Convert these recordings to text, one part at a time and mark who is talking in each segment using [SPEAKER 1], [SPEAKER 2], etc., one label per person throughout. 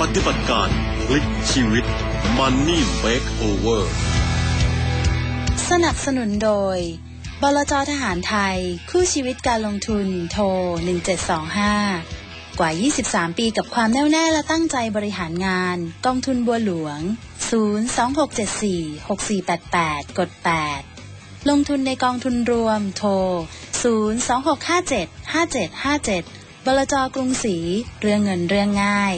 [SPEAKER 1] ปฏิบัติการพลิกชีวิต Money Makeover
[SPEAKER 2] สนับสนุนโดย บลจทหารไทย คู่ชีวิตการลงทุน โทร 1725 กว่า 23 ปีกับความแน่วแน่และตั้งใจบริหารงาน กองทุนบัวหลวง 026746488 กด 8 ลงทุนในกองทุนรวม โทร 026575757 บลจกรุงศรีเรื่องเงินเรื่องง่าย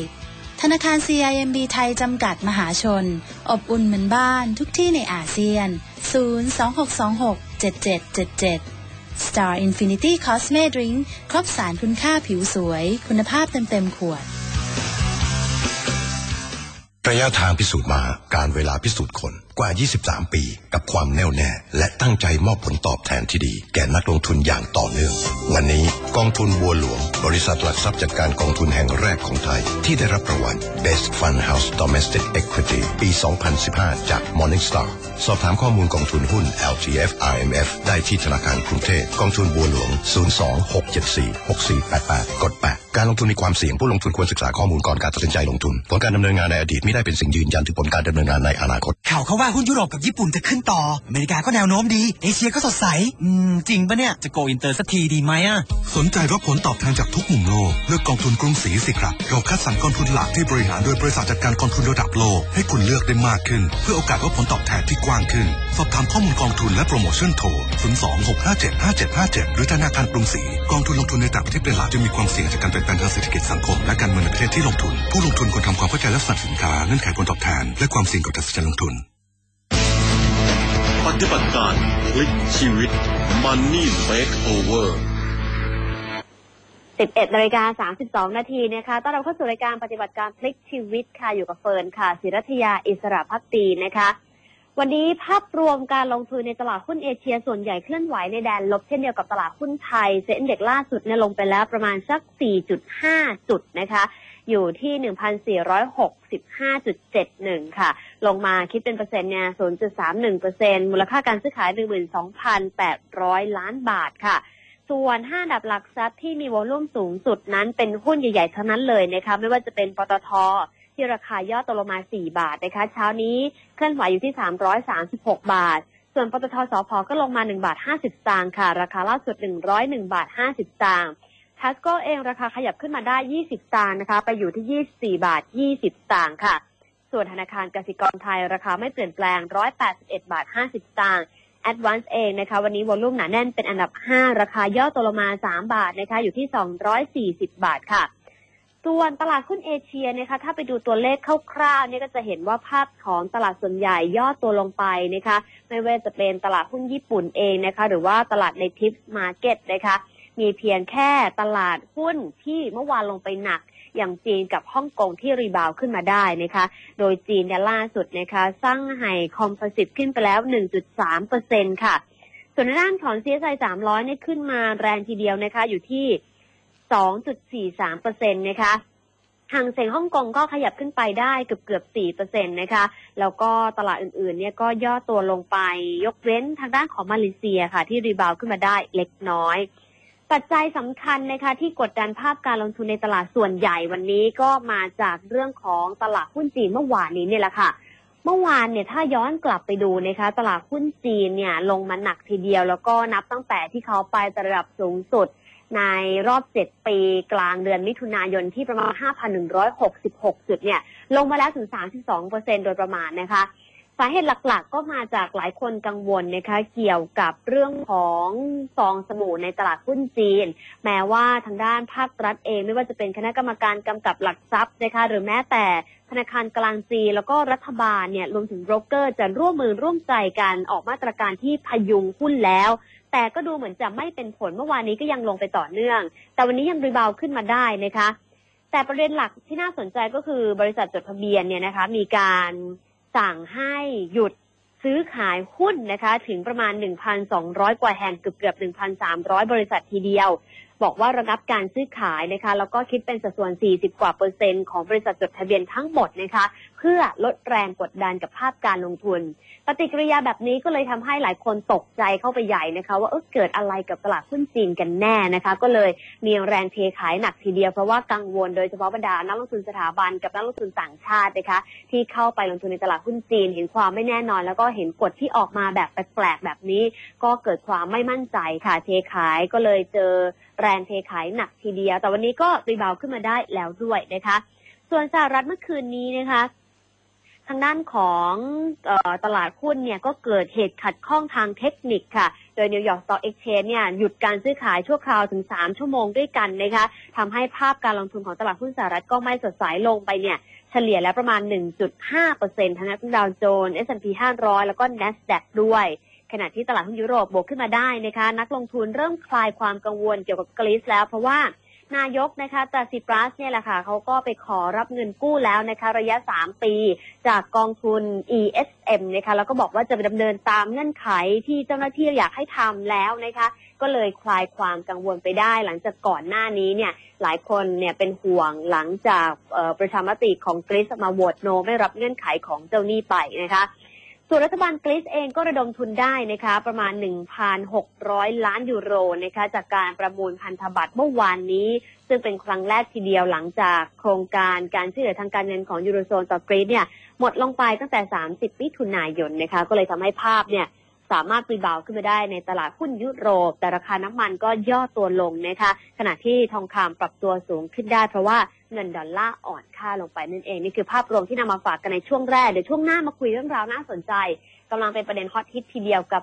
[SPEAKER 2] ธนาคาร CIMB ไทย จำกัดมหาชน อบอุ่นเหมือนบ้านทุกที่ในอาเซียน 026267777 Star Infinity Cosme Drink ครบสารคุณค่าผิวสวย คุณภาพเต็มๆขวด
[SPEAKER 3] ระยะทางพิสูจน์มาการเวลาพิสูจน์คนกว่า 23 ปี กับความแน่วแน่ และตั้งใจมอบผลตอบแทนที่ดี แก่นักลงทุนอย่างต่อเนื่อง วันนี้กองทุนบัวหลวง บริษัทหลักทรัพย์จัดการกองทุนแห่งแรกของไทย ที่ได้รับรางวัล Best Fund House Domestic Equity ปี 2015 จาก Morningstar สอบถามข้อมูลกองทุนหุ้น LTF RMF ได้ที่ธนาคารกรุงเทพกองทุนบัวหลวง 026746488 กด 8 การลงทุนในความเสี่ยงผู้ลงทุนควรศึกษาข้อมูลก่อนการตัดสินใจลงทุน ผลการดำเนินงานในอดีตไม่ได้เป็นสิ่งยืนยันถึงผลการดำเนินงานในอนาคต
[SPEAKER 4] ข่าวเขาว่าหุ้นยุโรปกับญี่ปุ่นจะขึ้นต่อ อเมริกาก็แนวโน้มดี เอเชียก็สดใส อืม จริงปะเนี่ย จะโกอินเตอร์สักทีดีไหมอะ
[SPEAKER 5] สนใจรับผลตอบแทนจากทุกมุมโลก เลือกกองทุนกรุงศรีสิครับ เราคัดสรรกองทุนหลักที่บริหารโดยบริษัทจัดการกองทุนระดับโลก ให้คุณเลือกได้มากขึ้น เพื่อโอกาสรับผลตอบแทนที่กว้างขึ้น สอบถามข้อมูลกองทุนและโปรโมชั่นโทร 026575757 หรือธนาคารกรุงศรี กองทุนลงทุนในต่างประเทศเป็นหลักจะมีความเสี่ยงจากการเปลี่ยนแปลงทางเศรษฐกิจสังคมและการเมืองในประเทศที่ลงทุน ผู้ลงทุนควรทำความเข้าใจแลักษณะสินค้าเงื่อนไขผลตอบแทน และความเสี่ยงก่อนตัดสินใจลงทุน
[SPEAKER 1] ปฏิบัติการพลิกชีวิต Money Makeover
[SPEAKER 6] 11นาฬิกา32 นาทีนะคะต้อนรับเข้าสู่รายการปฏิบัติการพลิกชีวิตค่ะ อยู่กับเฟิร์นค่ะ ศิรัทยา อิสระพักตีนะคะ วันนี้ภาพรวมการลงทุนในตลาดหุ้นเอเชียส่วนใหญ่เคลื่อนไหวในแดนลบเช่นเดียวกับตลาดหุ้นไทยเซ็นเด็กล่าสุดเนี่ยลงไปแล้วประมาณสัก 4.5 จุดนะคะ อยู่ที่ 1,465.71 ค่ะ ลงมาคิดเป็นเปอร์เซ็นต์เนี่ย0.31%มูลค่าการซื้อขาย 12,800 ล้านบาทค่ะส่วน5อันดับหลักทรัพย์ที่มีวอลุ่มสูงสุดนั้นเป็นหุ้นใหญ่ๆทั้งนั้นเลยนะคะไม่ว่าจะเป็นปตท ที่ราคาย่อตัวลงมา 4 บาทนะคะ เช้านี้เคลื่อนไหวอยู่ที่ 336 บาท ส่วนปตทสพก็ลงมา 1 บาท 50สตางค์ค่ะ ราคาล่าสุด 101 บาท 50สตางค์ทัสโกเองราคาขยับขึ้นมาได้ 20สตางค์นะคะ ไปอยู่ที่ 24 บาท 20สตางค์ค่ะ ส่วนธนาคารกสิกรไทยราคาไม่เปลี่ยนแปลง 181 บาท 50สตางค์ Advance เองนะคะวันนี้วอลุ่มหนาแน่นเป็นอันดับ 5 ราคาย่อตัวลงมา 3 บาทนะคะอยู่ที่ 240 บาทค่ะ ส่วนตลาดหุ้นเอเชียนะคะ ถ้าไปดูตัวเลขคร่าวๆเนี่ยก็จะเห็นว่าภาพของตลาดส่วนใหญ่ย่อตัวลงไปนะคะ ไม่ว่าจะเป็นตลาดหุ้นญี่ปุ่นเองนะคะ หรือว่าตลาดในทิปมาร์เก็ตนะคะ มีเพียงแค่ตลาดหุ้นที่เมื่อวานลงไปหนักอย่างจีนกับฮ่องกงที่รีบาวขึ้นมาได้นะคะ โดยจีนเนี่ยล่าสุดนะคะสร้างไห่คอมโพสิตขึ้นไปแล้ว 1.3เปอร์เซ็นค่ะ ส่วนในด้านของ CSI 300เนี่ยขึ้นมาแรงทีเดียวนะคะอยู่ที่ 2.43เปอร์เซ็นะคะห่างเสียงฮ่องกงก็ขยับขึ้นไปได้เกือบเกือบ4เปอร์เซ็นนะคะ แล้วก็ตลาดอื่นๆ เนี่ยก็ย่อตัวลงไป ยกเว้นทางด้านของมาเลเซียค่ะ ที่รีบาวขึ้นมาได้เล็กน้อย ปัจจัยสำคัญนะคะที่กดดันภาพการลงทุนในตลาดส่วนใหญ่วันนี้ก็มาจากเรื่องของตลาดหุ้นจีนเมื่อวานนี้เนี่ยแหละค่ะ เมื่อวานเนี่ยถ้าย้อนกลับไปดูนะคะ ตลาดหุ้นจีนเนี่ยลงมาหนักทีเดียว แล้วก็นับตั้งแต่ที่เขาไประดับสูงสุด ในรอบ 7 ปีกลางเดือนมิถุนายนที่ประมาณ 5,166 จุดเนี่ย ลงมาแล้วถึง 32%โดยประมาณนะคะ สาเหตุหลักๆ ก็มาจากหลายคนกังวลนะคะเกี่ยวกับเรื่องของฟองสบู่ในตลาดหุ้นจีน แม้ว่าทางด้านภาครัฐเองไม่ว่าจะเป็นคณะกรรมการกำกับหลักทรัพย์นะคะหรือแม้แต่ธนาคารกลางจีนแล้วก็รัฐบาลเนี่ยรวมถึงโบรกเกอร์จะร่วมมือร่วมใจกันออกมาตรการที่พยุงหุ้นแล้ว แต่ก็ดูเหมือนจะไม่เป็นผลเมื่อวานนี้ก็ยังลงไปต่อเนื่อง แต่วันนี้ยังรีบาวขึ้นมาได้นะคะ แต่ประเด็นหลักที่น่าสนใจก็คือบริษัทจดทะเบียนเนี่ยนะคะมีการ สั่งให้หยุดซื้อขายหุ้นนะคะ ถึงประมาณ 1,200 กว่าแห่งเกือบเกือบ1,300 บริษัททีเดียว บอกว่าระงับการซื้อขายนะคะ แล้วก็คิดเป็นสัดส่วน 40 กว่าเปอร์เซ็นต์ของบริษัทจดทะเบียนทั้งหมดนะคะเพื่อลดแรงกดดันกับภาพการลงทุน ปฏิกิริยาแบบนี้ก็เลยทำให้หลายคนตกใจเข้าไปใหญ่นะคะ ว่าเออเกิดอะไรกับตลาดหุ้นจีนกันแน่นะคะ ก็เลยมีแรงเทขายหนักทีเดียวเพราะว่ากังวลโดยเฉพาะบรรดานักลงทุนสถาบันกับนักลงทุนต่างชาตินะคะที่เข้าไปลงทุนในตลาดหุ้นจีน เห็นความไม่แน่นอน แล้วก็เห็นกฎที่ออกมาแบบแปลกๆแบบนี้ ก็เกิดความไม่มั่นใจค่ะเทขายก็เลยเจอแรงเทขายหนักทีเดียว แต่วันนี้ก็รีบาวขึ้นมาได้แล้วด้วยนะคะส่วนสหรัฐเมื่อคืนนี้นะคะ ทางด้านของออตลาดหุ้นเนี่ยก็เกิดเหตุขัดข้องทางเทคนิคค่ะ โดย New York Stock Exchange เนี่ยหยุดการซื้อขายชั่วคราวถึง 3 ชั่วโมงด้วยกันนะคะทำให้ภาพการลงทุนของตลาดหุ้นสหรัฐก็ไม่สดใสลงไปเนี่ยเฉลี่ยแล้วประมาณ 1.5%ทั้งนั้นดาวโจนส์ S&P 500 แล้วก็ NASDAQ ด้วยขณะที่ตลาดหุ้นยุโรปบวกขึ้นมาได้นะคะ นักลงทุนเริ่มคลายความกังวลเกี่ยวกับกรีซแล้วเพราะว่า นายกนะคะตาซิปรัสเนี่ยแหละค่ะเขาก็ไปขอรับเงินกู้แล้วนะคะระยะ 3 ปี จากกองทุน ESM นะคะแล้วก็บอกว่าจะดำเนินตามเงื่อนไขที่เจ้าหน้าที่อยากให้ทำแล้วนะคะก็เลยคลายความกังวลไปได้หลังจากก่อนหน้านี้เนี่ยหลายคนเนี่ยเป็นห่วงหลังจากประชามติของกรีซมาโหวตโนไม่รับเงื่อนไขของเจ้าหนี้ไปนะคะ ส่วนรัฐบาลกรีซเองก็ระดมทุนได้นะคะ ประมาณ 1,600 ล้านยูโรนะคะ จากการประมูลพันธบัตรเมื่อวานนี้ ซึ่งเป็นครั้งแรกทีเดียวหลังจากโครงการการช่วยเหลือทางการเงินของยูโรโซนต่อกรีซเนี่ยหมดลงไปตั้งแต่ 30 มิถุนายนนะคะ ก็เลยทำให้ภาพเนี่ย สามารถรีบาวขึ้นมาได้ในตลาดหุ้นยุโรป แต่ราคาน้ำมันก็ย่อตัวลงนะคะ ขณะที่ทองคำปรับตัวสูงขึ้นได้ เพราะว่าเงินดอลลาร์อ่อนค่าลงไปนั่นเองนี่คือภาพรวมที่นำมาฝากกันในช่วงแรก เดี๋ยวช่วงหน้ามาคุยเรื่องราวน่าสนใจกำลังเป็นประเด็นฮอตฮิตทีเดียวกับ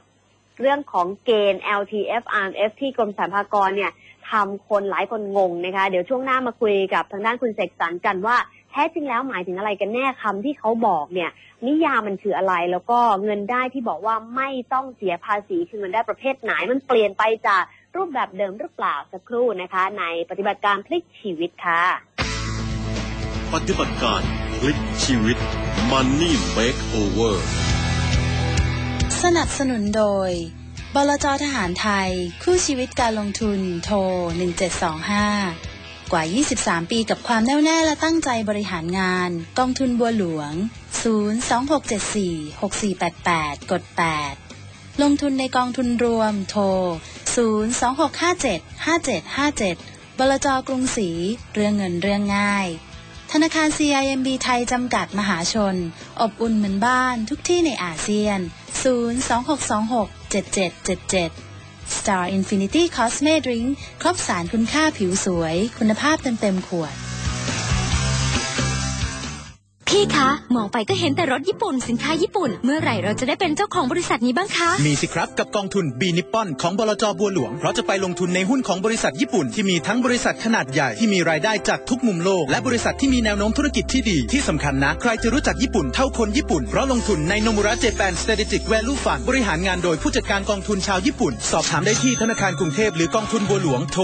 [SPEAKER 6] เรื่องของเกณฑ์ LTF RMF ที่กรมสรรพากรเนี่ยทำคนหลายคนงงนะคะ เดี๋ยวช่วงหน้ามาคุยกับทางด้านคุณเสกสรรกันว่า แท้จริงแล้วหมายถึงอะไรกันแน่คำที่เขาบอกเนี่ย นิยามมันคืออะไรแล้วก็เงินได้ที่บอกว่าไม่ต้องเสียภาษีคือเงินได้ประเภทไหนมันเปลี่ยนไปจากรูปแบบเดิมหรือเปล่าสักครู่นะคะ ในปฏิบัติการพลิกชีวิตค่ะ
[SPEAKER 1] ปฏิบัติการพลิกชีวิต Money Makeover
[SPEAKER 2] สนับสนุนโดย บลจทหารไทย คู่ชีวิตการลงทุน โทร 1725 กว่า 23 ปีกับความแน่วแน่และตั้งใจบริหารงาน กองทุนบัวหลวง 026746488 กด 8 ลงทุนในกองทุนรวม โทร 026575757 บลจกรุงศรี เรื่องเงินเรื่องง่าย ธนาคาร CIMB ไทยจำกัดมหาชน อบอุ่นเหมือนบ้านทุกที่ในอาเซียน 026267777 Star Infinity Cosme Drink ครบสารคุณค่าผิวสวย คุณภาพเต็มเต็มๆขวด
[SPEAKER 7] พี่คะ มองไปก็เห็นแต่รถญี่ปุ่น สินค้าญี่ปุ่น เมื่อไหร่เราจะได้เป็นเจ้าของบริษัทนี้บ้างคะ
[SPEAKER 4] มีสิครับกับกองทุนบีนิปปอนของบลจบัวหลวงเพราะจะไปลงทุนในหุ้นของบริษัทญี่ปุ่น ที่มีทั้งบริษัทขนาดใหญ่ที่มีรายได้จากทุกมุมโลก และบริษัทที่มีแนวโน้มธุรกิจที่ดี ที่สำคัญนะ ใครจะรู้จักญี่ปุ่นเท่าคนญี่ปุ่น เพราะลงทุนในโนมุระเจแปน Strategic Value Fund บริหารงานโดยผู้จัดการกองทุนชาวญี่ปุ่น สอบถามได้ที่ธนาคารกรุงเทพหรือกองทุนบัวหลวงโทร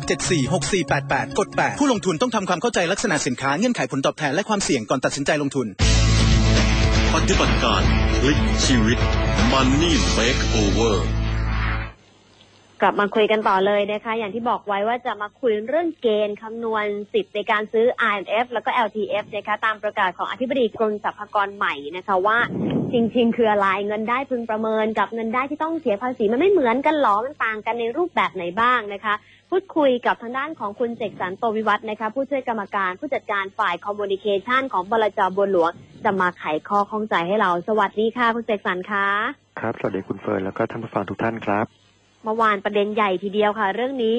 [SPEAKER 4] 026746488กด8ผู้ลงทุนต้องทำความเข้าใจลักษณะสินค้าเงื่อนไขผลตอบแทนและความเสี่ยงก่อนตัดสินใจลงทุน
[SPEAKER 1] ปฏิบัติการพลิกชีวิต Money Makeover
[SPEAKER 6] กลับมาคุยกันต่อเลยนะคะ อย่างที่บอกไว้ว่าจะมาคุยเรื่องเกณฑ์คำนวณสิทธิ์ในการซื้อ IMF แล้วก็ LTF นะคะตามประกาศของอธิบดีกรมสรรพากรใหม่นะคะว่าจริง ๆ คืออะไรเงินได้พึงประเมินกับเงินได้ที่ต้องเสียภาษีมันไม่เหมือนกันหรอมันต่างกันในรูปแบบไหนบ้างนะคะ พูดคุยกับทางด้านของคุณเจกสันโตวิวัฒน์นะคะ ผู้ช่วยกรรมการผู้จัดการฝ่ายคอมมูนิเคชันของบลจบัวหลวงจะมาไขข้อข้องใจให้เรา สวัสดีค่ะ คุณเจกสันคะ
[SPEAKER 8] ครับ สวัสดีคุณเฟิร์นแล้วก็ท่านผู้ฟังทุกท่านครับ
[SPEAKER 6] เมื่อวานประเด็นใหญ่ทีเดียวค่ะ เรื่องนี้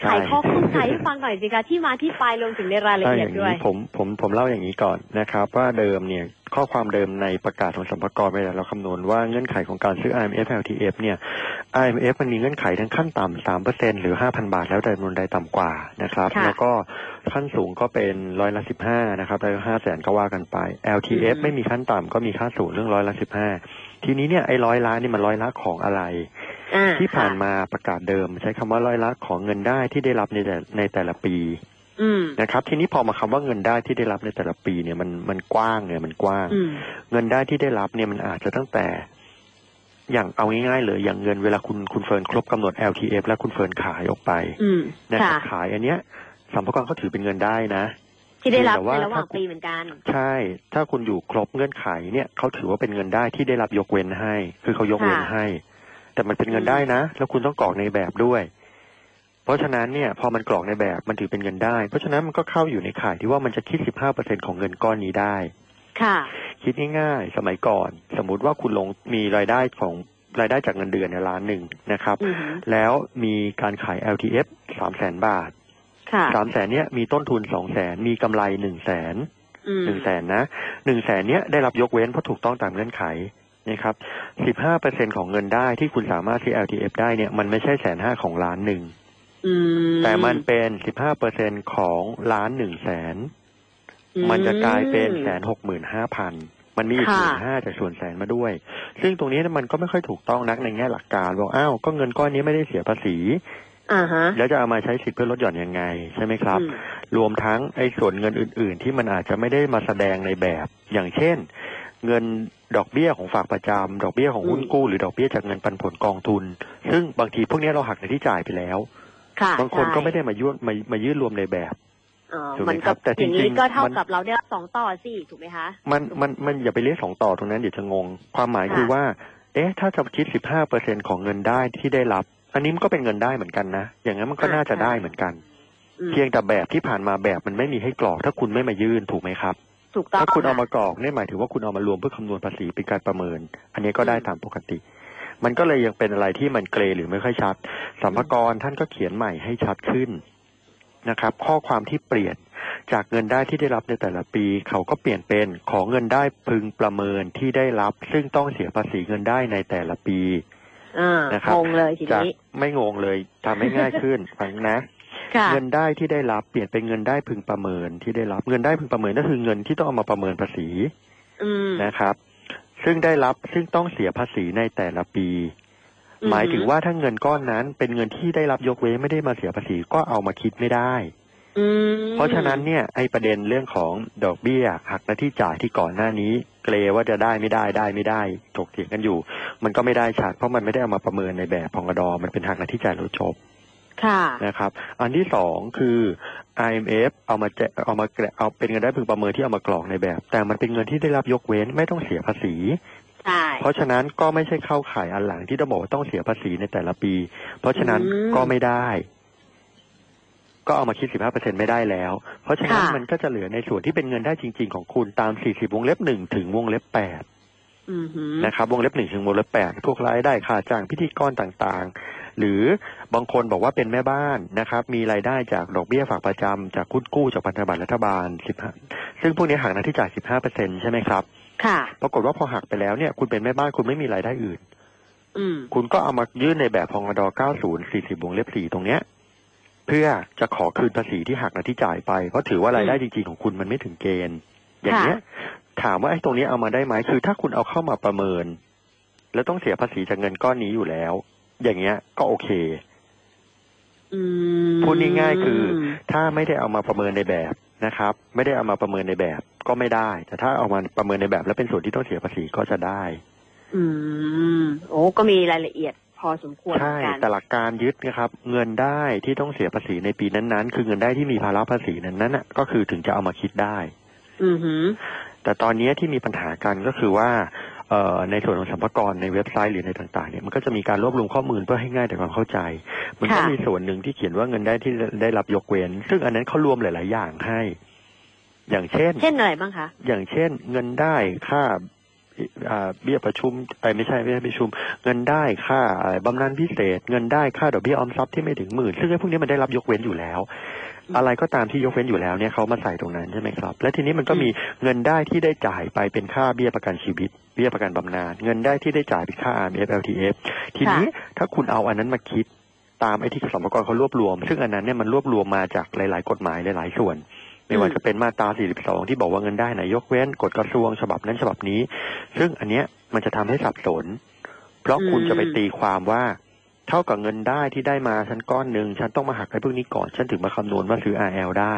[SPEAKER 6] ไขข้อข้องใจให้ฟังหน่อยสิคะที่มาที่ไปรวมถึงในรายละ
[SPEAKER 8] ใช่
[SPEAKER 6] เอี
[SPEAKER 8] อย
[SPEAKER 6] ด
[SPEAKER 8] ย่าง
[SPEAKER 6] ด้วย
[SPEAKER 8] นี้ผมผมผมเล่าอย่างนี้ก่อนนะครับ ว่าเดิมเนี่ยข้อความเดิมในประกาศของสรรพากรเวลาเราคำนวณว่าเงื่อนไขของการซื้อ IMF LTF เนี่ย IMF มันมีเงื่อนไขทั้งขั้นต่ำสามเปอร์เซ็นหรือห้าพันบาทแล้วแต่จำนวนใดต่ำกว่านะครับ
[SPEAKER 6] ค่ะ
[SPEAKER 8] แล้วก็ขั้นสูงก็เป็นร้อยละสิบห้านะครับร้อยละห้าแสนก็ว่ากันไป LTF ไม่มีขั้นต่ำก็มีค่าสูงเรื่องร้อยละสิบห้าทีนี้เนี่ยไอ้ร้อยล้านนี่มันร้อยละของอะไร
[SPEAKER 6] อ่า
[SPEAKER 8] ที่ผ่านมาประกาศเดิม ใช้คำว่าร้อยละของเงินได้ที่ได้รับในแต่ในแต่ละปี
[SPEAKER 6] อืม
[SPEAKER 8] นะครับทีนี้พอมาคำว่าเงินได้ที่ได้รับในแต่ละปีเนี่ยมันมันกว้างเนี่ยมันกว้าง
[SPEAKER 6] อืม
[SPEAKER 8] เงินได้ที่ได้รับเนี่ยมันอาจจะตั้งแต่อย่างเอาง่ายๆเลยอย่างเงินเวลาคุณคุณเฟิร์นครบกำหนด LTF แล้วคุณเฟิร์นขายออกไป
[SPEAKER 6] อืม
[SPEAKER 8] นะครับ
[SPEAKER 6] ค่ะ
[SPEAKER 8] ขายอันเนี้ยสัมภาระก็ถือเป็นเงินได้นะ
[SPEAKER 6] ที่ได้รับ
[SPEAKER 8] แต่ว่า
[SPEAKER 6] ในระหว่าง
[SPEAKER 8] ถ้า
[SPEAKER 6] ปีเหมือนกัน
[SPEAKER 8] ใช่ ถ้าคุณอยู่ครบเงื่อนไขเนี่ยเขาถือว่าเป็นเงินได้ที่ได้รับยกเว้นให้ คือเขายกเว้น
[SPEAKER 6] ค่ะ
[SPEAKER 8] ให้ แต่มันเป็นเงินได้นะ แล้วคุณต้องกรอกในแบบด้วย เพราะฉะนั้นเนี่ยพอมันกรอกในแบบมันถือเป็นเงินได้ เพราะฉะนั้นมันก็เข้าอยู่ในข่ายที่ว่ามันจะคิด15%ของเงินก้อนนี้ได้
[SPEAKER 6] ค่ะ คิ
[SPEAKER 8] คิดง่ายๆสมัยก่อน สมมุติว่าคุณลงมีรายได้ของรายได้จากเงินเดือนในยล้านหนึ่งนะครับ
[SPEAKER 6] อือหือ
[SPEAKER 8] แล้วมีการขาย LTF สามแสนบาท
[SPEAKER 6] ค่ะ
[SPEAKER 8] สามแสนเนี้ยมีต้นทุนสองแสนมีกำไรหนึ่งแสน
[SPEAKER 6] อืม
[SPEAKER 8] หนึ่งแสนนะหนึ่งแสนเนี้ยได้รับยกเว้นเพราะถูกต้องตามเงื่อนไข นะครับสิบห้าเปอร์เซ็นของเงินได้ที่คุณสามารถซื้อ LTF ได้เนี่ยมันไม่ใช่แสนห้าของล้านหนึ่ง
[SPEAKER 6] อืม
[SPEAKER 8] แต่มันเป็นสิบห้าเปอร์เซ็นของล้านหนึ่งแสน
[SPEAKER 6] อื
[SPEAKER 8] มันจะกลายเป็นแสนหกหมื่นห้าพันมันมีอีกห
[SPEAKER 6] ค่ะ
[SPEAKER 8] มื่นห้าจากส่วนแสนมาด้วย ซึ่งตรงนี้มันก็ไม่ค่อยถูกต้องนักในแง่หลักการบอกอ้าวก็เงินก้อนนี้ไม่ได้เสียภาษี
[SPEAKER 6] อ่าฮะ
[SPEAKER 8] แล้วจะเอามาใช้สิทธิ์เพื่อลดหย่อนยังไง ใช่ไหมครับ
[SPEAKER 6] อืม
[SPEAKER 8] รวมทั้งไอ้ส่วนเงินอื่น ๆ ที่มันอาจจะไม่ได้มาแสดงในแบบ อย่างเช่น เงิน ดอกเบี้ยของฝากประจำดอกเบี้ยของหุ้นกู้หรือดอกเบี้ยจากเงินปันผลกองทุน ซึ่งบางทีพวกนี้เราหักในที่จ่ายไปแล้ว
[SPEAKER 6] ค่ะ
[SPEAKER 8] บางคน
[SPEAKER 6] ใช่
[SPEAKER 8] ก็ไม่ได้มายื่นมามายื่นรวมในแบบ
[SPEAKER 6] อ๋อ
[SPEAKER 8] ถูกไหม
[SPEAKER 6] มัน
[SPEAKER 8] ครั
[SPEAKER 6] ก็
[SPEAKER 8] บแต่จริ
[SPEAKER 6] องย่างนี้
[SPEAKER 8] ๆ
[SPEAKER 6] ก็เท่า
[SPEAKER 8] มัน
[SPEAKER 6] กับเราได้รับสองต่อสิถูกไหมคะ
[SPEAKER 8] มันมันมันอย่าไปเรียกสองต่อตรงนั้นเดี๋ยวจะงง ความหมาย
[SPEAKER 6] ค่ะ
[SPEAKER 8] คือว่า เอ๊ะ ถ้าจะคิดสิบห้าเปอร์เซ็นของเงินได้ที่ได้รับ อันนี้มันก็เป็นเงินได้เหมือนกันนะ อย่างนั้นมันก็น่าจะได้เหมือนกัน
[SPEAKER 6] อืม
[SPEAKER 8] เพียงแต่แบบที่ผ่านมาแบบมันไม่มีให้กรอกถ้าคุณไม่มายื่นถูกไหมครับ
[SPEAKER 6] ถูกต้อง
[SPEAKER 8] ถ้าคุณเอาะมากรอกเนี่ยหมายถึงว่าคุณเอามารวมเพื่อคำนวณภาษีเป็นการประเมิน อันนี้ก็ได้ตามปกติ มันก็เลยยังเป็นอะไรที่มันเกรหรือไม่ค่อยชัดสัมภากรท่านก็เขียนใหม่ให้ชัดขึ้นนะครับ ข้อความที่เปลี่ยนจากเงินได้ที่ได้รับในแต่ละปี เขาก็เปลี่ยนเป็นของเงินได้พึงประเมินที่ได้รับ ซึ่งต้องเสียภาษีเงินได้ในแต่ละปี
[SPEAKER 6] อ่า
[SPEAKER 8] นะครับ
[SPEAKER 6] งงเลยที
[SPEAKER 8] จาก
[SPEAKER 6] นี้
[SPEAKER 8] ไม่งงเลยทำให้ง่ายขึ้นฟังนะ
[SPEAKER 6] ค่ะ
[SPEAKER 8] เงินได้ที่ได้รับเปลี่ยนเป็นเงินได้พึงประเมินที่ได้รับเงินได้พึงประเมินก็คือเงินที่ต้องเอามาประเมินภาษี
[SPEAKER 6] อืม
[SPEAKER 8] นะครับ ซึ่งได้รับซึ่งต้องเสียภาษีในแต่ละปี
[SPEAKER 6] อืม
[SPEAKER 8] หมายถึงว่าถ้าเงินก้อนนั้น เป็นเงินที่ได้รับยกเว้นไม่ได้มาเสียภาษีก็เอามาคิดไม่ได้
[SPEAKER 6] อืม
[SPEAKER 8] เพราะฉะนั้นเนี่ยไอประเด็นเรื่องของดอกเบี้ยหักหน้าที่จ่ายที่ก่อนหน้านี้ เกรว่าจะได้ไม่ได้ได้ไม่ได้ถกเถียงกันอยู่ มันก็ไม่ได้ชัดเพราะมันไม่ได้เอามาประเมินในแบบพองกดอมันเป็นหักหน้าที่จ่ายแล้วจบ
[SPEAKER 6] ค่ะ
[SPEAKER 8] นะครับ อันที่สองคือ IMF เอามาแจเอามาแกะเอาเป็นเงินได้พึงประเมินที่เอามากรอกในแบบ แต่มันเป็นเงินที่ได้รับยกเว้นไม่ต้องเสียภาษี
[SPEAKER 6] ใช่
[SPEAKER 8] เพราะฉะนั้นก็ไม่ใช่เข้าข่ายอันหลังที่ต้องบอกว่าต้องเสียภาษีในแต่ละปี เพราะฉะนั้น
[SPEAKER 6] อืม
[SPEAKER 8] ก็ไม่ได้ ก็เอามาคิด 15%ไม่ได้แล้ว เพราะฉะนั้น
[SPEAKER 6] ค่ะ
[SPEAKER 8] มันก็จะเหลือในส่วนที่เป็นเงินได้จริง ๆ ของคุณตาม 40 วงเล็บ 1 ถึงวงเล็บ8
[SPEAKER 6] อืมหือ
[SPEAKER 8] นะครับ วงเล็บ1ถึงวงเล็บ8พวกรายได้ค่าจ้างพิธีกรต่างๆ หรือบางคนบอกว่าเป็นแม่บ้านนะครับ มีรายได้จากดอกเบี้ยฝากประจำจากคุ้นกู้จากพันธบัตรรัฐบาล15ซึ่งพวกนี้หักหน้าที่จ่าย15%ใช่ไหมครับ
[SPEAKER 6] ค่ะ
[SPEAKER 8] ปรากฏว่าพอหักไปแล้วเนี่ยคุณเป็นแม่บ้านคุณไม่มีรายได้อื่น
[SPEAKER 6] อืม
[SPEAKER 8] คุณก็เอามายื่นในแบบพงด90 40วงเล็บ4ตรงเนี้ย เพื่อจะขอคืนภาษีที่หักหน้าที่จ่ายไป เพราะถือว่ารายได้จริงๆของคุณมันไม่ถึงเกณฑ์ อย่างเนี้ย ถามว่าไอ้ตรงนี้เอามาได้ไหมคือ ถ้าคุณเอาเข้ามาประเมิน แล้วต้องเสียภาษีจากเงินก้อนนี้อยู่แล้ว อย่างเงี้ย ก็โอเค
[SPEAKER 6] อืม
[SPEAKER 8] พูดง่ายๆคือ ถ้าไม่ได้เอามาประเมินในแบบนะครับ ไม่ได้เอามาประเมินในแบบก็ไม่ได้ แต่ถ้าเอามาประเมินในแบบ แล้วเป็นส่วนที่ต้องเสียภาษีก็จะได้
[SPEAKER 6] อืมโอ้ก็มีรายละเอียดพอสมควรเหมื
[SPEAKER 8] ใช่
[SPEAKER 6] อนกัน
[SPEAKER 8] แต่หลักการยึดนะครับ เงินได้ที่ต้องเสียภาษีในปีนั้นๆ คือเงินได้ที่มีภาระภาษีนั้นๆน่ะก็คือถึงจะเอามาคิดได้
[SPEAKER 6] อือหือ
[SPEAKER 8] แต่ตอนนี้ที่มีปัญหากันก็คือว่าเอ่อในส่วนของสัมภาระในเว็บไซต์หรือในต่างๆเนี่ยมันก็จะมีการรวบรวมข้อมูลเพื่อให้ง่ายต่อความเข้าใจ มันก็
[SPEAKER 6] ค่ะ
[SPEAKER 8] มีส่วนหนึ่งที่เขียนว่าเงินได้ที่ได้รับยกเว้น ซึ่งอันนั้นเขารวมหลาย ๆ อย่างให้ อย่างเช่น
[SPEAKER 6] เช่นอะไรบ้างคะ
[SPEAKER 8] อย่างเช่น เงินได้ค่าอ่าเบี้ยประชุมไอ้ยไม่ใช่ไม่ใช่ประชุม เงินได้ค่าอะไรบำนาญพิเศษ เงินได้ค่าดอกเบี้ยออมทรัพย์ที่ไม่ถึงหมื่นซึ่งไอ้พวกนี้มันได้รับยกเว้นอยู่แล้ว อะไรก็ตามที่ยกเว้นอยู่แล้วเนี่ยเขามาใส่ตรงนั้นใช่ไหมครับ และทีนี้มันก็มีเงินได้ที่ได้จ่ายไปเป็นค่าเบี้ยประกันชีวิต เบี้ยประกันบำนาญเงินได้ที่ได้จ่ายเป็นค่า RMF LTF ทีนี้ถ้าคุณเอาอันนั้นมาคิดตามไอ้ที่สมกรเขารวบรวม ซึ่งอันนั้นเนี่ยมันรวบรวมมาจากหลาย ๆ กฎหมายหลาย ๆ ส่วนไม่ว่าจะเป็นมาตรา 42 ที่บอกว่าเงินได้ไหนยกเว้นกฎกระทรวงฉบับนั้นฉบับนี้ ซึ่งอันเนี้ยมันจะทำให้สับสน เพราะคุณ
[SPEAKER 6] อืม
[SPEAKER 8] จะไปตีความว่า เท่ากับเงินได้ที่ได้มาฉันก้อนหนึ่งฉันต้องมาหักไอ้พวกนี้ก่อน ฉันถึงมาคำนวณว่าซื้อ RL ได้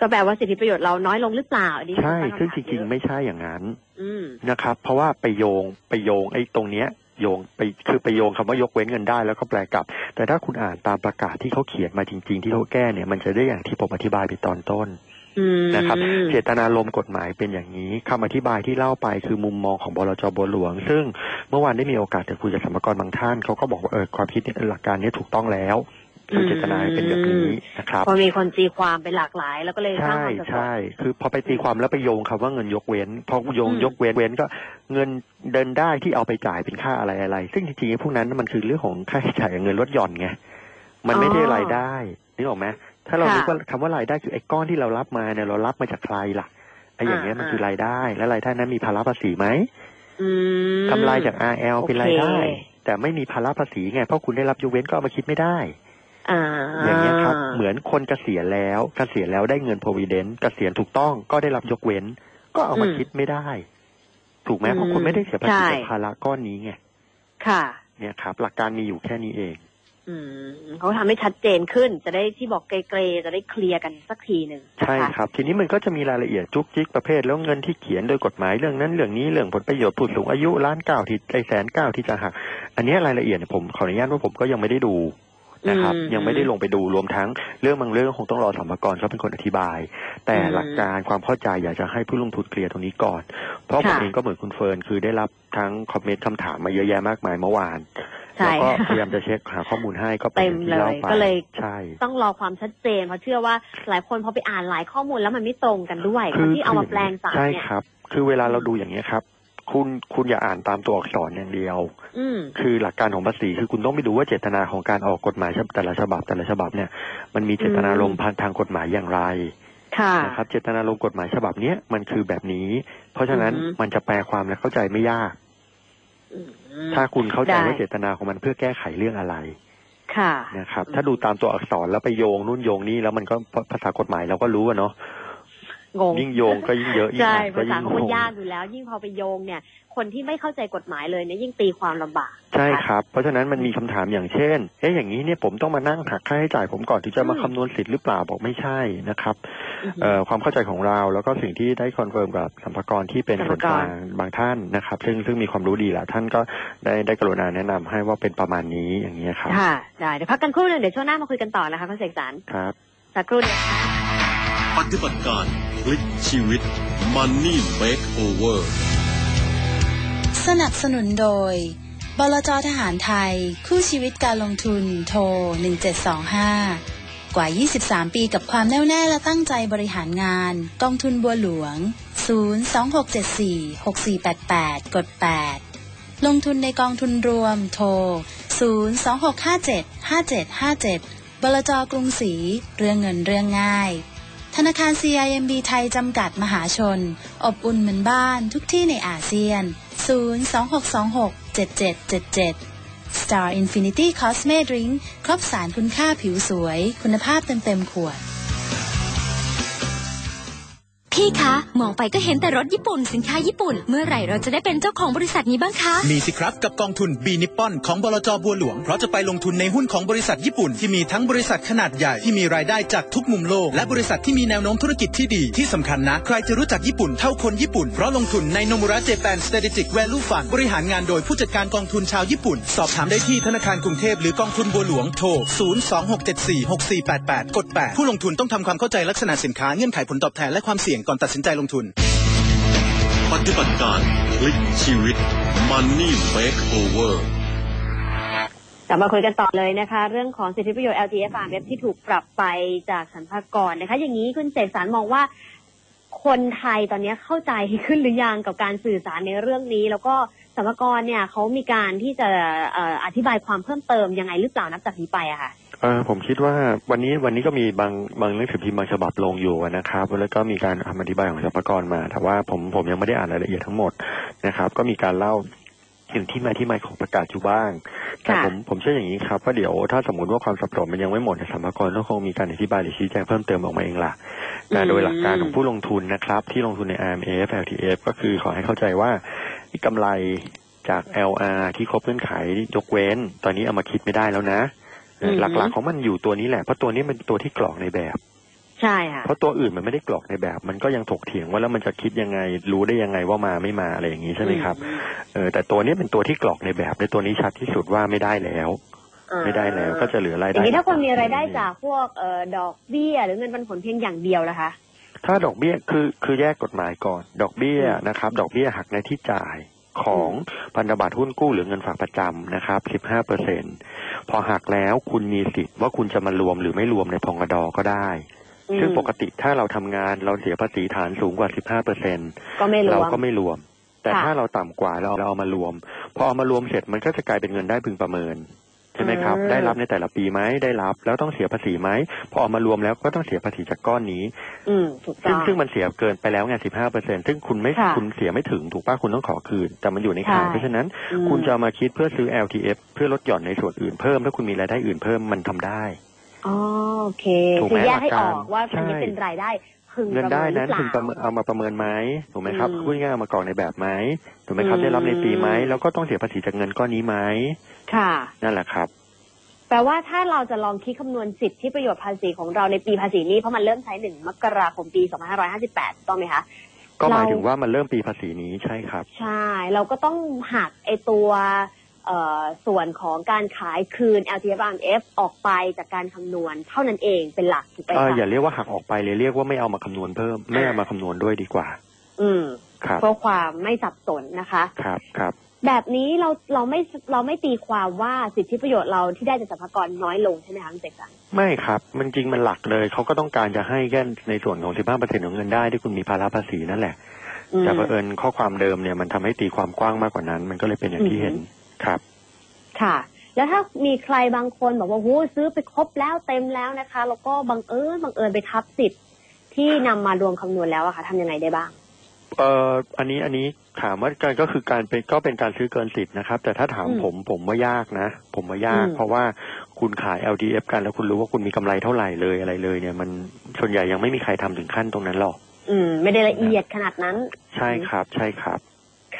[SPEAKER 6] ก็แปลว่าสิทธิประโยชน์เราน้อยลงหรือเปล่าอันนี้
[SPEAKER 8] ใช่
[SPEAKER 6] ตั้คำถาม
[SPEAKER 8] ซึ่งจริง
[SPEAKER 6] เยอะ
[SPEAKER 8] ๆไม่ใช่อย่างนั้น
[SPEAKER 6] อืม
[SPEAKER 8] นะครับ เพราะว่าไปโยงไปโยงไอ้ตรงเนี้ยโยงไปคือไปโยงคำว่ายกเว้นเงินได้แล้วก็แปลกลับ แต่ถ้าคุณอ่านตามประกาศที่เขาเขียนมาจริง ๆ ที่เขาแก้เนี่ยมันจะได้อย่างที่ผมอธิบายไปตอนต้น
[SPEAKER 6] อืม
[SPEAKER 8] นะครับ เจตนารมณ์กฎหมายเป็นอย่างนี้คำอธิบายที่เล่าไปคือมุมมองของบลจบัวหลวง ซึ่งเมื่อวานได้มีโอกาสจะคุยกับสมรกรบางท่านเขาก็บอกว่าเออความคิดเนี่ยหลักการเนี้ถูกต้องแล้วคือเจตนาเป็นแบบนี้นะครับ
[SPEAKER 6] พอมีคนตีความไปหลากหลาย แล้วก็เลยสร้าง
[SPEAKER 8] ใช่
[SPEAKER 6] ความสับสน
[SPEAKER 8] ใช่คือพอไปตีความแล้วไปโยงคำว่าเงินยกเว้นพอโยง
[SPEAKER 6] อืม
[SPEAKER 8] ยกเว้นเว้นก็เงินเดินได้ที่เอาไปจ่ายเป็นค่าอะไรอะไร ซึ่งจริงๆไอ้พวกนั้นมันคือเรื่องของค่าใช้จ่ายกับเงินลดหย่อนไงมันไม่ได้รายได้นึกออกไหม ถ้าเรา
[SPEAKER 6] ค่ะ
[SPEAKER 8] รู้ว่าคำว่ารายได้คือไอ้ก้อนที่เรารับมาเนี่ยเรารับมาจากใครล่ะไอ้อย่างเงี้ย
[SPEAKER 6] อ่า
[SPEAKER 8] มันคือรายได้ และรายได้นั้นมีภาระภาษีไหม
[SPEAKER 6] อืม
[SPEAKER 8] กำไรจาก RL เป็นรายได้
[SPEAKER 6] โอเค
[SPEAKER 8] แต่ไม่มีภาระภาษีไงเพราะคุณได้รับยกเว้นก็เอามาคิดไม่ได้
[SPEAKER 6] อ่า
[SPEAKER 8] อย่างเงี้ยครับ เหมือนคนเกษียณแล้วเกษียณแล้วได้เงิน provident เกษียณถูกต้องก็ได้รับยกเว้น ก็เอามา
[SPEAKER 6] อืม
[SPEAKER 8] คิดไม่ได้ ถูกไหม
[SPEAKER 6] อืม
[SPEAKER 8] เพราะคุณไม่ได้เสียภาษี
[SPEAKER 6] ใช่
[SPEAKER 8] จากภาระก้อนนี้ไง
[SPEAKER 6] ค่ะ
[SPEAKER 8] เนี่ยครับ หลักการมีอยู่แค่นี้เอง
[SPEAKER 6] อืม เขาทำให้ชัดเจนขึ้น จะได้ที่บอกเกรๆจะได้เคลียร์กันสักทีหนึ่งนะะ
[SPEAKER 8] ใช่ครับ ทีนี้มันก็จะมีรายละเอียดจุกจิกประเภทแล้วเงินที่เขียนโดยกฎหมายเรื่องนั้นเรื่องนี้เรื่องผลประโยชน์ผู้สูงอายุล้านเก้าที่ไอแสนเก้าที่จะหัก อันเนี้ยรายละเอียดเนี่ยผมขออนุญาตว่าผมก็ยังไม่ได้ดู นะครับ
[SPEAKER 6] อืม
[SPEAKER 8] ยังไม่ได้ลงไปดูรวมทั้งเรื่องบางเรื่องคงต้องรอสรรพากรเขาเป็นคนอธิบาย แต่
[SPEAKER 6] อืม
[SPEAKER 8] หลักการความเข้าใจอยากจะให้ผู้ลงทุนเคลียร์ตรงนี้ก่อน เพราะผม
[SPEAKER 6] ค่ะ
[SPEAKER 8] เองก็เหมือนคุณเฟิร์นคือได้รับทั้งคอมเมนต์คำถามมาเยอะแยะมากมายเมื่อวาน
[SPEAKER 6] ใช่
[SPEAKER 8] แล้วก็พยายามจะเช็คหาข้อมูลให้ก็ป็น
[SPEAKER 6] เต็ม
[SPEAKER 8] อย่างที่า
[SPEAKER 6] เลย
[SPEAKER 8] ไป
[SPEAKER 6] ก็เลย
[SPEAKER 8] ใช่
[SPEAKER 6] ต้องรอความชัดเจนเพราะเชื่อว่าหลายคนพอไปอ่านหลายข้อมูลแล้วมันไม่ตรงกันด้วยคนที่เอามาแปลงสาร
[SPEAKER 8] ใช่
[SPEAKER 6] เนี่ย
[SPEAKER 8] ครับ คือเวลาเราดูอย่างนี้ยครับ คุณคุณอย่าอ่านตามตัวอักษรอย่างเดียว
[SPEAKER 6] อืม
[SPEAKER 8] คือหลักการของภาษีคือคุณต้องไปดูว่าเจตนาของการออกกฎหมายฉบับแต่ละฉบับแต่ละฉบับเนี่ย มันมีเจตนารมณ์ผ่านทางกฎหมายอย่างไร
[SPEAKER 6] ค่ะ
[SPEAKER 8] นะครับ เจตนารมณ์กฎหมายฉบับเนี้ยมันคือแบบนี้ เพราะฉะนั้น
[SPEAKER 6] อือฮึ
[SPEAKER 8] มันจะแปลความและเข้าใจไม่ยาก
[SPEAKER 6] อืม
[SPEAKER 8] ถ้าคุณเข้าใจ
[SPEAKER 6] ได้
[SPEAKER 8] ว่าเจตนาของมันเพื่อแก้ไขเรื่องอะไร
[SPEAKER 6] ค่ะ
[SPEAKER 8] นะครับ
[SPEAKER 6] อืม
[SPEAKER 8] ถ้าดูตามตัวอักษรแล้วไปโยงนู่นโยงนี่แล้วมันก็ภาษากฎหมายเราก็รู้อะเนาะ
[SPEAKER 6] งง
[SPEAKER 8] ยิ่งโยงก็ยิ่งเยอะยิ่ง
[SPEAKER 6] ใช่
[SPEAKER 8] อ่านก็
[SPEAKER 6] ภาษา
[SPEAKER 8] ยิ่ง
[SPEAKER 6] เขา
[SPEAKER 8] ง
[SPEAKER 6] ก็
[SPEAKER 8] ง
[SPEAKER 6] ยากอยู่แล้ว ยิ่งพอไปโยงเนี่ย คนที่ไม่เข้าใจกฎหมายเลยเนี่ยยิ่งตีความลำบาก
[SPEAKER 8] ใช่ครับ เพราะฉะนั้นมันมีคำถามอย่างเช่นเอ๊ะอย่างนี้เนี่ยผมต้องมานั่งหักค่าใช้จ่ายผมก่อนถึงจะมา
[SPEAKER 6] อืม
[SPEAKER 8] คำนวณสิทธิ์หรือเปล่าบอกไม่ใช่นะครับ
[SPEAKER 6] อือฮึ
[SPEAKER 8] เอ่อความเข้าใจของเราแล้วก็สิ่งที่ได้คอนเฟิร์มกับสัมภาระที่เป็น
[SPEAKER 6] สรร
[SPEAKER 8] ส่ว
[SPEAKER 6] พานก
[SPEAKER 8] ก
[SPEAKER 6] ร
[SPEAKER 8] ลางบางท่านนะครับ ซึ่งซึ่งมีความรู้ดีแหละท่านก็ได้ได้กรุณาแนะนำให้ว่าเป็นประมาณนี้อย่างนี้ยครับ
[SPEAKER 6] ค่ะได้เดี๋ยวพักกันครู่หนึ่งเดี๋ยวช่วงหน้ามาคุยกันต่อนะคะคุณเสกสรร
[SPEAKER 8] ครับ
[SPEAKER 6] สักครู่เดียว
[SPEAKER 1] ปฏิบัติการพลิกชีวิต Money Makeover
[SPEAKER 2] สนับสนุนโดย บลจทหารไทย คู่ชีวิตการลงทุน โทร 1725 กว่า 23 ปีกับความแน่วแน่และตั้งใจบริหารงาน กองทุนบัวหลวง 026746488 กด 8 ลงทุนในกองทุนรวม โทร 026575757 บลจกรุงศรีเรื่องเงินเรื่องง่าย ธนาคาร CIMB ไทย จำกัดมหาชน อบอุ่นเหมือนบ้านทุกที่ในอาเซียน 026267777 Star Infinity Cosme Drink ครบสารคุณค่าผิวสวย คุณภาพเต็มเต็มๆขวด
[SPEAKER 7] พี่คะ มองไปก็เห็นแต่รถญี่ปุ่น สินค้าญี่ปุ่น เมื่อไหร่เราจะได้เป็นเจ้าของบริษัทนี้บ้างคะ
[SPEAKER 4] มีสิครับกับกองทุนบีนิปปอนของบลจบัวหลวง เพราะจะไปลงทุนในหุ้นของบริษัทญี่ปุ่น ที่มีทั้งบริษัทขนาดใหญ่ที่มีรายได้จากทุกมุมโลก และบริษัทที่มีแนวโน้มธุรกิจที่ดีที่สำคัญนะ ใครจะรู้จักญี่ปุ่นเท่าคนญี่ปุ่น เพราะลงทุนในโนมุระเจแปนสเตติกแวลูฟันบริหารงานโดยผู้จัดการกองทุนชาวญี่ปุ่น สอบถามได้ที่ธนาคารกรุงเทพหรือกองทุนบัวหลวงโทร026746488กด8ผู้ลงทุนต้องทำความเข้าใจลักษณะสินค้าเงื่อนไขผลตอบแทนและความเสี่ยงก่อนตัดสินใจลงทุน
[SPEAKER 1] ปฏิบัติการพลิกชีวิต Money Makeover
[SPEAKER 6] กลับมาคุยกันต่อเลยนะคะ เรื่องของสิทธิประโยชน์ LTF RMF ที่ถูกปรับไปจากสรรพากรนะคะ อย่างนี้คุณเสกสารมองว่าคนไทยตอนนี้เข้าใจขึ้นหรือยังกับการสื่อสารในเรื่องนี้ แล้วก็สรรพากรเนี่ยเขามีการที่จะเอ่ออธิบายความเพิ่มเติมยังไงหรือเปล่านับจากนี้ไปอะค่ะ
[SPEAKER 8] เออผมคิดว่าวันนี้วันนี้ก็มีบางบางหนังสือพิมพ์บางฉบับลงอยู่นะครับ แล้วก็มีการคำอธิบายของสรรพากรมา แต่ว่าผมผมยังไม่ได้อ่านรายละเอียดทั้งหมดนะครับ ก็มีการเล่าถึงที่มาที่มาของประกาศอยู่บ้างแต่
[SPEAKER 6] ค่ะ
[SPEAKER 8] ผมผมเชื่ออย่างนี้ครับว่าเดี๋ยวถ้าสมมติว่าความสับสนมันยังไม่หมดเนี่ยสรรพากรก็คงมีการอธิบายหรือชี้แจงเพิ่มเติมออกมาเองล่ะแต่โดยหลักการของผู้ลงทุนนะครับ ที่ลงทุนใน IMF LTF ก็คือขอให้เข้าใจว่ากำไรจาก LR ที่ครบเงื่อนไขยกเว้น ตอนนี้เอามาคิดไม่ได้แล้วนะ
[SPEAKER 6] อือฮึ
[SPEAKER 8] หลักๆของมันอยู่ตัวนี้แหละเพราะตัวนี้เป็นตัวที่กรอกในแบบ
[SPEAKER 6] ใช่ค่ะ
[SPEAKER 8] เพราะตัวอื่นมันไม่ได้กรอกในแบบ มันก็ยังถกเถียงว่าแล้วมันจะคิดยังไง รู้ได้ยังไงว่ามาไม่มาอะไรอย่างนี้ใช่ไหมครับ
[SPEAKER 6] อืม
[SPEAKER 8] เออแต่ตัวนี้เป็นตัวที่กรอกในแบบในตัวนี้ชัดที่สุดว่าไม่ได้แล้ว
[SPEAKER 6] อ่า
[SPEAKER 8] ไม่ได้แล้วก็จะเหลือราย
[SPEAKER 6] อ
[SPEAKER 8] ได้
[SPEAKER 6] ย่างนี้ถ้าคนมีรายได้จากพวกเอ่อดอกเบี้ย หรือเงินปันผลเพียงอย่างเดียวนะคะ
[SPEAKER 8] ถ้าดอกเบี้ยคือคือแยกกฎหมายก่อน ดอกเบี้ยนะครับ ดอกเบี้ยหักในที่จ่าย ของพันธบัตรหุ้นกู้หรือเงินฝากประจำนะครับ 15เปอร์เซ็นพอหักแล้วคุณมีสิทธิ์ว่าคุณจะมารวมหรือไม่รวมในพองกดอก็ได้
[SPEAKER 6] อืม
[SPEAKER 8] ซึ่งปกติถ้าเราทำงานเราเสียภาษีฐานสูงกว่า 15เปอร์เซ็น
[SPEAKER 6] ก็ไม่ร
[SPEAKER 8] เรา
[SPEAKER 6] วม
[SPEAKER 8] ก็ไม่รวม แต่
[SPEAKER 6] ค่ะ
[SPEAKER 8] ถ้าเราต่ำกว่าเราเราเอามารวม พอเอามารวมเสร็จมันก็จะกลายเป็นเงินได้พึงประเมิน ใช่ไหมครับ
[SPEAKER 6] อืม
[SPEAKER 8] ได้รับในแต่ละปีไหมได้รับ แล้วต้องเสียภาษีไหมพอเอามารวมแล้วก็ต้องเสียภาษีจากก้อนนี้
[SPEAKER 6] อืมถูกต้
[SPEAKER 8] ซึ่
[SPEAKER 6] องง
[SPEAKER 8] ซึ่งมันเสียเกินไปแล้วไงสิบห้าเปอร์เซ็นซึ่งคุณไม่
[SPEAKER 6] ค่ะ
[SPEAKER 8] คุณเสียไม่ถึงถูกป่ะคุณต้องขอคืน แต่มันอยู่ในขาย
[SPEAKER 6] ใช่
[SPEAKER 8] เพราะฉะนั้น
[SPEAKER 6] อืม
[SPEAKER 8] คุณจะเอามาคิดเพื่อซื้อ LTF เพื่อลดหย่อนในส่วนอื่นเพิ่มถ้าคุณมีรายได้อื่นเพิ่มมันทำได้
[SPEAKER 6] อ๋อโอเค
[SPEAKER 8] ถูกไหม
[SPEAKER 6] คือแยกให้
[SPEAKER 8] หลั
[SPEAKER 6] อก
[SPEAKER 8] การ
[SPEAKER 6] อกว่าอันนี้
[SPEAKER 8] ใช่
[SPEAKER 6] เป็นรายได้ พึง
[SPEAKER 8] เงิน
[SPEAKER 6] ประ
[SPEAKER 8] ได้
[SPEAKER 6] เมินหรื
[SPEAKER 8] นั้
[SPEAKER 6] อนเปล่า
[SPEAKER 8] คุณประเมินเอามาประเมินไหมถูกไหมครับ
[SPEAKER 6] อืม
[SPEAKER 8] พูดง่ายๆเอามากรอกในแบบไหมถูกไหมครับ
[SPEAKER 6] อืม
[SPEAKER 8] ได้รับในปีไหมแล้วก็ต้องเสียภาษีจากเงินก้อนนี้ไหม
[SPEAKER 6] ค่ะ
[SPEAKER 8] นั่นแหละครับ
[SPEAKER 6] แปลว่าถ้าเราจะลองคิดคำนวณสิทธิประโยชน์ภาษีของเราในปีภาษีนี้เพราะมันเริ่มใช้หนึ่งมกราคมปี2558ถูกต้องไหมคะ
[SPEAKER 8] ก็หมาย
[SPEAKER 6] เรา
[SPEAKER 8] ถึงว่ามันเริ่มปีภาษีนี้ใช่ครับ
[SPEAKER 6] ใช่ เราก็ต้องหักไอตัวเอ่อ ส่วนของการขายคืน LTF RMF ออกไปจากการคำนวณเท่านั้นเองเป็นหลักถูกไหม
[SPEAKER 8] เออ
[SPEAKER 6] คะ
[SPEAKER 8] อย่าเรียกว่าหักออกไปเลยเรียกว่าไม่เอามาคำนวณเพิ่มไม่เอามาคำนวณด้วยดีกว่า
[SPEAKER 6] อืม
[SPEAKER 8] ครับ
[SPEAKER 6] เพื่อความไม่สับสนนะคะ
[SPEAKER 8] ครับครับ
[SPEAKER 6] แบบนี้เราเราไม่เราไม่ตีความว่าสิทธิประโยชน์เราที่ได้จากสรรพากรน้อยลงใช่ไหมคะคุณเสกสรร
[SPEAKER 8] ไม่ครับ มันจริงมันหลักเลยเขาก็ต้องการจะให้แค่ในส่วนของ15เปอร์เซ็นของเงินได้ที่คุณมีภาระภาษีนั่นแหละ
[SPEAKER 6] อืม
[SPEAKER 8] แต่เผอิญข้อความเดิมเนี่ยมันทำให้ตีความกว้างมากกว่านั้น มันก็เลยเป็นอย่างที่
[SPEAKER 6] อืม
[SPEAKER 8] เห็น ครับ
[SPEAKER 6] ค่ะ แล้วถ้ามีใครบางคนบอกว่าโหซื้อไปครบแล้วเต็มแล้วนะคะ แล้วก็บังเอิญบังเอิญไปทับสิทธิ์ที่นำมารวมคำนวณแล้วอะค่ะทำยังไงได้บ้าง
[SPEAKER 8] เอ่ออันนี้อันนี้ถามว่าการก็คือการเป็นก็เป็นการซื้อเกินสิทธิ์นะครับ แต่ถ้าถาม
[SPEAKER 6] อืม
[SPEAKER 8] ผมผมว่ายากนะ ผมว่ายาก
[SPEAKER 6] อืม
[SPEAKER 8] เพราะว่าคุณขาย LTF กันแล้วคุณรู้ว่าคุณมีกำไรเท่าไหร่เลยอะไรเลย เนี่ย มันส่วนใหญ่ยังไม่มีใครทำถึงขั้นตรงนั้นหรอก
[SPEAKER 6] อืม ไม่ได้ละเอียดขนาดนั้น
[SPEAKER 8] ใช่ครับ ใช่ครับ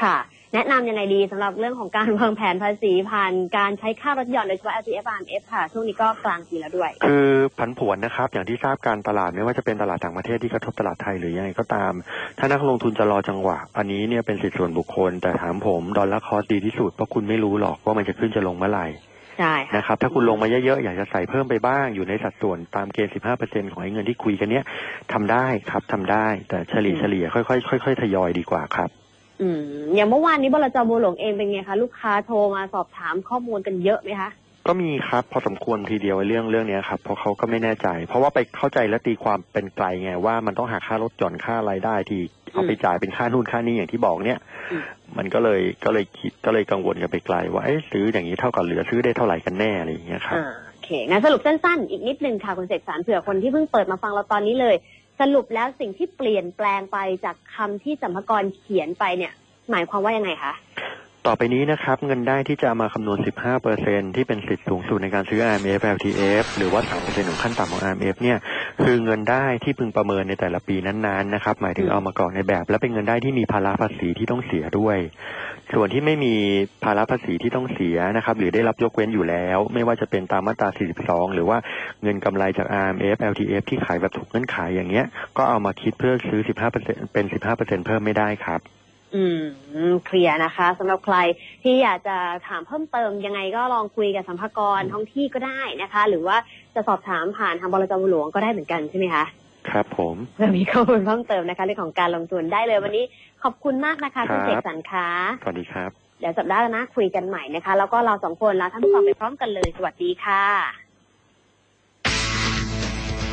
[SPEAKER 6] ค่ะ แนะนำยังไงดีสำหรับเรื่องของการวางแผนภาษีผ่านการใช้ค่ารถยนต์โดยเฉพาะ LTF RMF ค่ะ ช่วงนี้ก็กลางปีแล้วด้วย
[SPEAKER 8] คือผันผวนนะครับ อย่างที่ทราบการตลาดไม่ว่าจะเป็นตลาดต่างประเทศที่กระทบตลาดไทยหรือยังไงก็ตาม ถ้านักลงทุนจะรอจังหวะ อันนี้เนี่ยเป็นสิทธิส่วนบุคคล แต่ถามผมดอลลาร์คอสดีที่สุดเพราะคุณไม่รู้หรอกว่ามันจะขึ้นจะลงเมื่อไหร่
[SPEAKER 6] ใช่ค่ะ
[SPEAKER 8] นะครับถ้าคุณลงมาเยอะๆอยากจะใส่เพิ่มไปบ้างอยู่ในสัดส่วนตามเกณฑ์ 15%ของไอ้เงินที่คุยกันเนี้ยทำได้ครับทำได้แต่เฉลี่ย
[SPEAKER 6] อืม
[SPEAKER 8] เฉลี่ยค่อยๆค่อยๆทยอยดีกว่าครับ
[SPEAKER 6] อืมอย่างเมื่อวานนี้บลจบัวหลวงเองเป็นไงคะลูกค้าโทรมาสอบถามข้อมูลกันเยอะไหมคะ
[SPEAKER 8] ก็มีครับพอสมควรทีเดียวเรื่องเรื่องเนี้ยครับเพราะเขาก็ไม่แน่ใจ เพราะว่าไปเข้าใจและตีความเป็นไกลไงว่ามันต้องหาค่ารถหย่อนค่ารายได้ที่เอาไปจ่ายเป็นค่านู่นค่านี่อย่างที่บอกเนี่ย
[SPEAKER 6] อืม
[SPEAKER 8] มันก็เลยก็เลยคิดก็เลยกังวลกันไปไกลว่าเอ๊ะซื้ออย่างนี้เท่ากับเหลือซื้อได้เท่าไหร่กันแน่อะไรอย่างเงี้ยครับ
[SPEAKER 6] อ่าโอเคงั้นสรุปสั้นๆ อีกนิดนึงค่ะคุณเสกสรรเผื่อคนที่เพิ่งเปิดมาฟังเราตอนนี้เลย สรุปแล้วสิ่งที่เปลี่ยนแปลงไปจากคำที่สัมภากรเขียนไปเนี่ย หมายความว่ายังไงคะ
[SPEAKER 8] ต่อไปนี้นะครับ เงินได้ที่จะมาคำนวณ 15%ที่เป็นสิทธิ์สูงสุดในการซื้อ IMF LTF หรือว่า 3%ของขั้นต่ำของ IMF เนี่ยคือเงินได้ที่พึงประเมินในแต่ละปีนั้นๆนะครับ หมายถึงเอามากรอกในแบบ และเป็นเงินได้ที่มีภาระภาษีที่ต้องเสียด้วย ส่วนที่ไม่มีภาระภาษีที่ต้องเสียนะครับ หรือได้รับยกเว้นอยู่แล้ว ไม่ว่าจะเป็นตามมาตรา 42 หรือว่าเงินกำไรจาก IMF LTF ที่ขายแบบถูกเงื่อนไขอย่างเงี้ย ก็เอามาคิดเพื่อซื้อ 15%เป็น 15%เพิ่มไม่ได้ครับ
[SPEAKER 6] อืมเคลียร์นะคะสำหรับใครที่อยากจะถามเพิ่มเติมยังไงก็ลองคุยกับสัมภากระท้องที่ก็ได้นะคะ หรือว่าจะสอบถามผ่านทางบลจบัวหลวงก็ได้เหมือนกันใช่ไหมคะ
[SPEAKER 8] ครับผม
[SPEAKER 6] เพื่อมีข้อมูลเพิ่มเติมนะคะเรื่องของการลงทุนได้เลยวันนี้ขอบคุณมากนะคะคุณ
[SPEAKER 8] ครับ
[SPEAKER 6] เสกสรรคะ
[SPEAKER 8] สวัสดีครับ
[SPEAKER 6] เดี๋ยวสัปดาห์หน้าคุยกันใหม่นะคะ แล้วก็เราสองคนลาท่านผู้ฟังไปพร้อมกันเลย สวัสดีค่ะ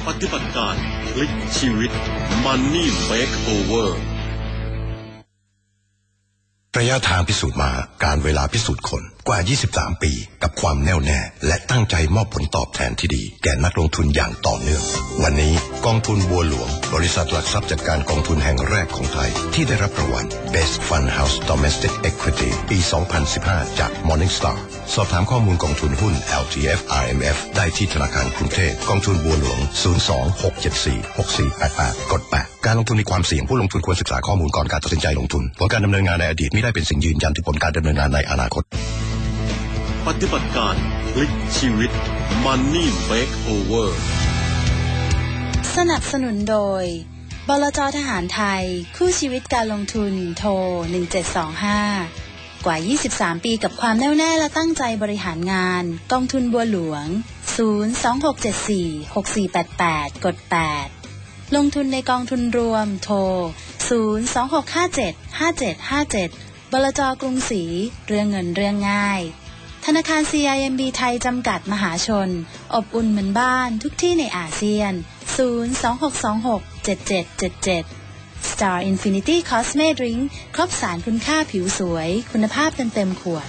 [SPEAKER 1] ปฏิบัติการพลิกชีวิต Money Makeover
[SPEAKER 3] ระยะทางพิสูจน์มาการเวลาพิสูจน์คนกว่า 23 ปี กับความแน่วแน่ และตั้งใจมอบผลตอบแทนที่ดี แก่นักลงทุนอย่างต่อเนื่อง วันนี้กองทุนบัวหลวง บริษัทหลักทรัพย์จัดการกองทุนแห่งแรกของไทย ที่ได้รับรางวัล Best Fund House Domestic Equity ปี 2015 จาก Morningstar สอบถามข้อมูลกองทุนหุ้น LTF RMF ได้ที่ธนาคารกรุงเทพกองทุนบัวหลวง 026746488 กด 8 การลงทุนมีความเสี่ยงผู้ลงทุนควรศึกษาข้อมูลก่อนการตัดสินใจลงทุนผลการดำเนินงานในอดีตไม่ได้เป็นสิ่งยืนยันถึงผลการดำเนินงานในอนาคต
[SPEAKER 1] ปฏิบัติการพลิกชีวิต Money Makeover
[SPEAKER 2] สนับสนุนโดย บลจทหารไทย คู่ชีวิตการลงทุน โทร 1725 กว่า 23 ปีกับความแน่วแน่และตั้งใจบริหารงาน กองทุนบัวหลวง 026746488 กด 8 ลงทุนในกองทุนรวม โทร 026575757 บลจกรุงศรีเรื่องเงินเรื่องง่าย ธนาคาร CIMB ไทย จำกัดมหาชน อบอุ่นเหมือนบ้านทุกที่ในอาเซียน 026267777 Star Infinity Cosme Drink ครบสารคุณค่าผิวสวย คุณภาพเต็มเต็มขวด